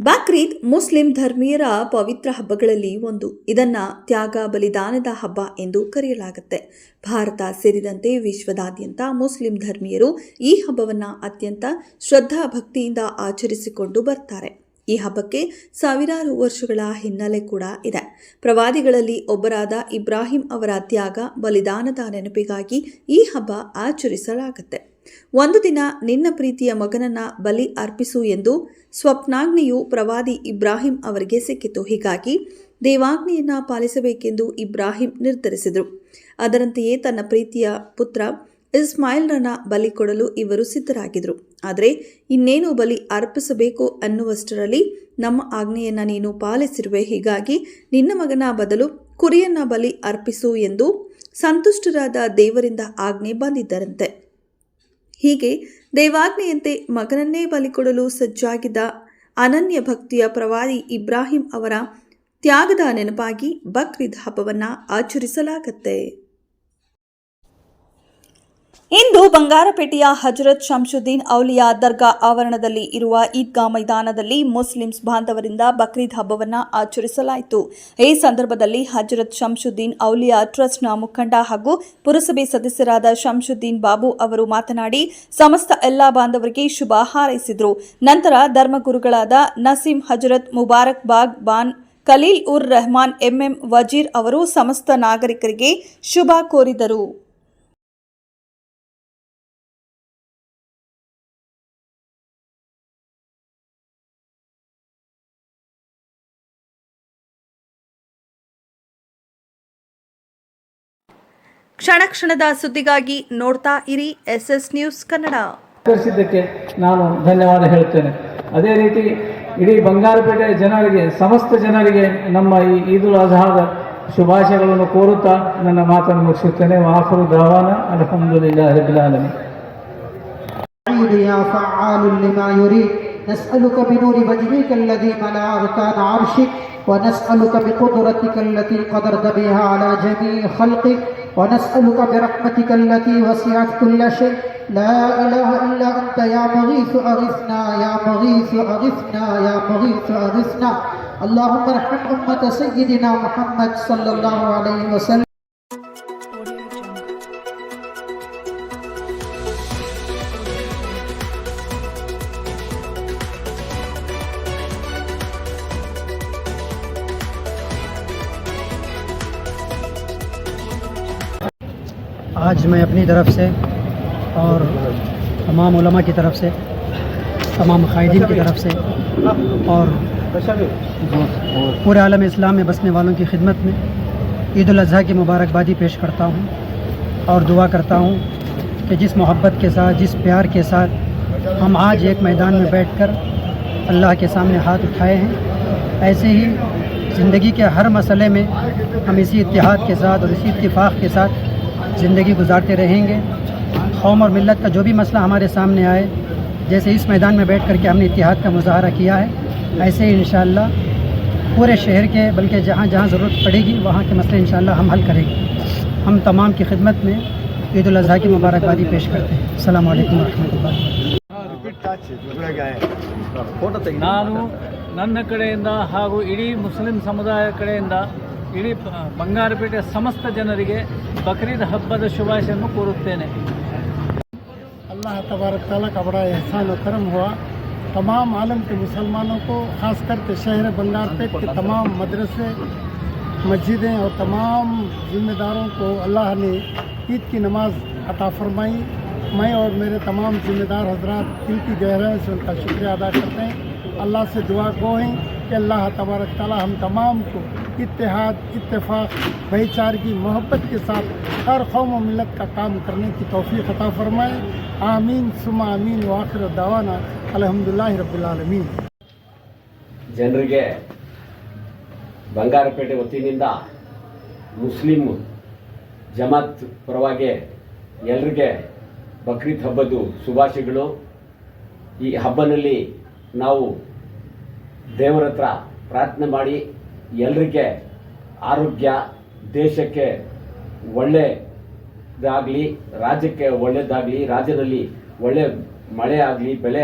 Bakrid Muslim ಧರ್ಮೀಯರ ಪವಿತ್ರ ಹಬ್ಬಗಳಲ್ಲಿ ಒಂದು. ಇದನ್ನ ತ್ಯಾಗ, ಬಲಿದಾನದ ಹಬ್ಬ ಎಂದು ಕರೆಯಲಾಗುತ್ತೆ. ಭಾರತ ಸೇರಿದಂತೆ ವಿಶ್ವದಾದ್ಯಂತ ಮುಸ್ಲಿಂ ಧರ್ಮೀಯರು ಈ ಹಬ್ಬವನ್ನು ಅತ್ಯಂತ ಶ್ರದ್ಧಾ ಭಕ್ತಿಯಿಂದ ಆಚರಿಸಿಕೊಂಡು ಬರ್ತಾರೆ. ಈ ಹಬ್ಬಕ್ಕೆ ಸಾವಿರಾರು ವರ್ಷಗಳ ಹಿನ್ನೆಲೆ ಕೂಡ ಇದೆ. ಪ್ರವಾದಿಗಳಲ್ಲಿ ಒಬ್ಬರಾದ ಇಬ್ರಾಹಿಂ ಅವರ ತ್ಯಾಗ ಬಲಿದಾನದ ನೆನಪಿಗಾಗಿ ಈ ಹಬ್ಬ ಆಚರಿಸಲಾಗುತ್ತೆ. ಒಂದು ದಿನ ನಿನ್ನ ಪ್ರೀತಿಯ ಮಗನನ್ನ ಬಲಿ ಅರ್ಪಿಸು ಎಂದು ಸ್ವಪ್ನಾಗ್ನಿಯು ಪ್ರವಾದಿ ಇಬ್ರಾಹಿಂ ಅವರಿಗೆ ಸಿಕ್ಕಿತು. ಹೀಗಾಗಿ ದೇವಾಗ್ನಿಯನ್ನು ಪಾಲಿಸಬೇಕೆಂದು ಇಬ್ರಾಹಿಂ ನಿರ್ಧರಿಸಿದರು. ಅದರಂತೆಯೇ ತನ್ನ ಪ್ರೀತಿಯ ಪುತ್ರ ಇಸ್ಮಾಯಿಲ್ರನ್ನ ಬಲಿ ಕೊಡಲು ಇವರು ಸಿದ್ಧರಾಗಿದ್ದರು ಆದರೆ ಇನ್ನೇನು ಬಲಿ ಅರ್ಪಿಸಬೇಕು ಅನ್ನುವಷ್ಟರಲ್ಲಿ ನಮ್ಮ ಆಜ್ಞೆಯನ್ನು ನೀನು ಪಾಲಿಸಿರುವೆ. ಹೀಗಾಗಿ ನಿನ್ನ ಮಗನ ಬದಲು ಕುರಿಯನ್ನ ಬಲಿ ಅರ್ಪಿಸು ಎಂದು ಸಂತುಷ್ಟರಾದ ದೇವರಿಂದ ಆಜ್ಞೆ ಬಂದಿದ್ದರಂತೆ. ಹೀಗೆ ದೇವಾಜ್ಞೆಯಂತೆ ಮಗನನ್ನೇ ಬಲಿ ಕೊಡಲು ಸಜ್ಜಾಗಿದ್ದ ಅನನ್ಯ ಭಕ್ತಿಯ ಪ್ರವಾದಿ ಇಬ್ರಾಹಿಂ ಅವರ ತ್ಯಾಗದ ನೆನಪಾಗಿ ಬಕ್ರೀದ್ ಹಬ್ಬವನ್ನು ಆಚರಿಸಲಾಗುತ್ತೆ. ಇಂದು ಬಂಗಾರಪೇಟೆಯ ಹಜರತ್ ಶಂಶುದ್ದೀನ್ ಔಲಿಯಾ ದರ್ಗಾ ಆವರಣದಲ್ಲಿ ಇರುವ ಈದ್ಗಾ ಮೈದಾನದಲ್ಲಿ ಮುಸ್ಲಿಮ್ಸ್ ಬಾಂಧವರಿಂದ ಬಕ್ರೀದ್ ಹಬ್ಬವನ್ನು ಆಚರಿಸಲಾಯಿತು. ಈ ಸಂದರ್ಭದಲ್ಲಿ ಹಜರತ್ ಶಂಶುದ್ದೀನ್ ಔಲಿಯಾ ಟ್ರಸ್ಟ್ನ ಮುಖಂಡ ಹಾಗೂ ಪುರಸಭೆ ಸದಸ್ಯರಾದ ಶಂಶುದ್ದೀನ್ ಬಾಬು ಅವರು ಮಾತನಾಡಿ, ಸಮಸ್ತ ಎಲ್ಲಾ ಬಾಂಧವರಿಗೆ ಶುಭ ಹಾರೈಸಿದರು. ನಂತರ ಧರ್ಮಗುರುಗಳಾದ ನಸೀಂ ಹಜರತ್ ಮುಬಾರಕ್ ಬಾಗ್ ಬಾನ್ ಖಲೀಲ್ ಉರ್ ರೆಹಮಾನ್ ಎಂಎಂ ವಜೀರ್ ಅವರು ಸಮಸ್ತ ನಾಗರಿಕರಿಗೆ ಶುಭ ಕೋರಿದರು. ಕ್ಷಣ ಕ್ಷಣದ ಸುದ್ದಿಗಾಗಿ ನೋಡ್ತಾ ಇರಿ ಎಸ್ ಎಸ್ ನ್ಯೂಸ್ ಕನ್ನಡ ಕರೆಸಿದ್ದಕ್ಕೆ ನಾನು ಧನ್ಯವಾದ ಹೇಳ್ತೇನೆ ಅದೇ ರೀತಿ ಇಡೀ ಬಂಗಾರಪೇಟೆ ಜನರಿಗೆ ಸಮಸ್ತ ಜನರಿಗೆ ನಮ್ಮ ಈ ಈದುಲ್ ಅಜಹಾದ ಶುಭಾಶಯಗಳನ್ನು ಕೋರುತ್ತಾ ನನ್ನ ಮಾತನ್ನು ಮುಗಿಸುತ್ತೇನೆ ವಾಫರು ದಾವಾನ ಅಲ್ಹಮ್ದುಲಿಲ್ಲಾಹ ರಬ್ಬಿಲ್ ಆಲಮೀನ್ عيد يا فعال لما يريد نسألك بنور وجهك الذي ملا أركان عرشك ونسألك بقدرتك التي قدرت بها على جميع خلقك ونسألك برحمتك التي وسعت كل شيء. لا إله إلا أنت يا مغيث أغثنا يا مغيث أغثنا يا مغيث أغثنا اللهم ارحم أمة سيدنا محمد صلى الله عليه وسلم. آج میں اپنی طرف سے اور تمام علماء کی طرف سے، تمام قائدین کی طرف سے اور پورے عالم اسلام میں بسنے والوں کی خدمت میں عید الاضحیٰ کی مبارکبادی پیش کرتا ہوں اور دعا کرتا ہوں کہ جس محبت کے ساتھ، جس پیار کے ساتھ ہم آج ایک میدان میں بیٹھ کر اللہ کے سامنے ہاتھ اٹھائے ہیں، ایسے ہی زندگی کے ہر مسئلے میں ہم اسی اتحاد کے ساتھ اور اسی اتفاق کے ساتھ زندگی گزارتے رہیں گے۔ قوم اور ملت کا جو بھی مسئلہ ہمارے سامنے آئے، جیسے اس میدان میں بیٹھ کر کے ہم نے اتحاد کا مظاہرہ کیا ہے، ایسے ہی انشاءاللہ پورے شہر کے، بلکہ جہاں جہاں ضرورت پڑے گی، وہاں کے مسئلے انشاءاللہ ہم حل کریں گے۔ ہم تمام کی خدمت میں عید الاضحیٰ کی مبارکبادی پیش کرتے ہیں۔ السلام علیکم ورحمۃ اللہ ನಾನು ನನ್ನ ಕಡೆಯಿಂದ ಹಾಗೂ ಇಡೀ ಮುಸ್ಲಿಂ ಸಮುದಾಯ ಕಡೆಯಿಂದ ಇಡೀ ಬಂಗಾರಪೇಟೆ ಸಮಸ್ತ ಜನರಿಗೆ ಬಕ್ರೀದ್ ಹಬ್ಬದ ಶುಭಾಶಯನ್ನು ಕೋರುತ್ತೇನೆ. اللہ تبارک تعالیٰ کا بڑا احسان و کرم ہوا تمام عالم کے مسلمانوں کو خاص کر کے شہر بنگار پیٹ کے تمام مدرسے مسجدیں اور تمام ذمہ داروں کو اللہ نے عید کی نماز عطا فرمائی میں اور میرے تمام ذمہ دار حضرات ان کی گہرائی سے ان کا شکریہ ادا کرتے ہیں اللہ سے دعا گو ہیں کہ اللہ تبارک تعالیٰ ہم تمام کو इत्तेहाद इत्तेफाक भाईचारगी मोहब्बत के साथ हर कौम और मिलत का काम करने की तौफीक अता फरमाए आमीन सुमा आमीन वाखिर दावाना अल्हम्दुलिल्लाह रब्बिल आलमीन ಜನರಿಗೆ ಬಂಗಾರಪೇಟೆ ವತಿಯಿಂದ ಮುಸ್ಲಿಂ ಜಮಾತ್ ಪರವಾಗಿ ಎಲ್ರಿಗೆ ಬಕ್ರೀದ್ ಹಬ್ಬದ್ದು ಶುಭಾಶಯಗಳು ಈ ಹಬ್ಬನಲ್ಲಿ ನಾವು ದೇವರ ಹತ್ರ ಪ್ರಾರ್ಥನೆ ಮಾಡಿ ಎಲ್ರಿಗೆ ಆರೋಗ್ಯ ದೇಶಕ್ಕೆ ಒಳ್ಳೆಯದಾಗಲಿ ರಾಜ್ಯಕ್ಕೆ ಒಳ್ಳೆಯದಾಗಲಿ ರಾಜ್ಯದಲ್ಲಿ ಒಳ್ಳೆ ಮಳೆ ಆಗಲಿ ಬೆಳೆ